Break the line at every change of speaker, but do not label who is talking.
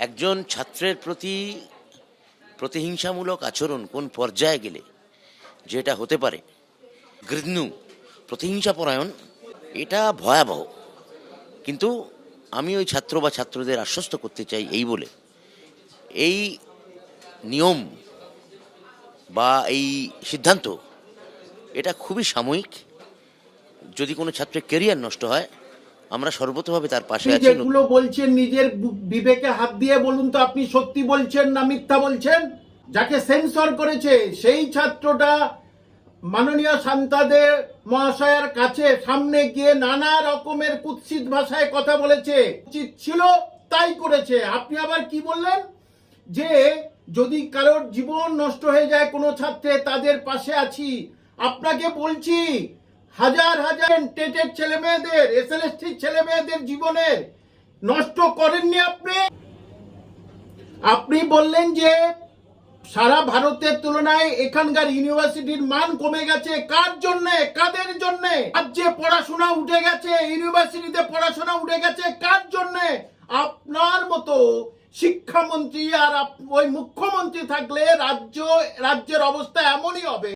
একজন ছাত্রের প্রতি প্রতিহিংসামূলক আচরণ কোন পর্যায়ে গেলে যেটা হতে পারে? গৃহ্ণু প্রতিহিংসা পরায়ণ এটা ভয়াবহ। কিন্তু আমি ওই ছাত্র বা ছাত্রদের আশ্বস্ত করতে চাই এই বলে। এই নিয়ম বা এই সিদ্ধান্ত, এটা খুবই সাময়িক। যদি কোনো ছাত্রের কেরিয়ার নষ্ট হয় আমরা সর্বতভাবে তার পাশে আছি।
যেগুলো বলছেন, নিজের বিবেকে হাত দিয়ে বলুন তো, আপনি সত্যি বলছেন না মিথ্যা বলছেন? যাকে সেন্সর করেছে, সেই ছাত্রটা মাননীয় সান্তাদের মহাশয়ের কাছে সামনে গিয়ে নানা রকমের কুৎসিত ভাষায় কথা বলেছে। উচিত ছিল, তাই করেছে। আপনি আবার কি বললেন? যে যদি কারোর জীবন নষ্ট হয়ে যায়, কোনো ছাত্রে তাদের পাশে আছি। আপনাকে বলছি হাজার হাজার টেটের ছেলে মেয়েদের এসএলএসটির ছেলে মেয়েদের জীবনের নষ্ট করেননি আপনি? আপনি বললেন যে সারা ভারতের তুলনায় এখানকার ইউনিভার্সিটির মান কমে গেছে। কার জন্য? কাদের জন্য? রাজ্যে পড়াশোনা উঠে গেছে, ইউনিভার্সিটিতে পড়াশোনা উঠে গেছে, কার জন্য? আপনার মতো শিক্ষামন্ত্রী আর ওই মুখ্যমন্ত্রী থাকলে রাজ্য, রাজ্যের অবস্থা এমনই হবে।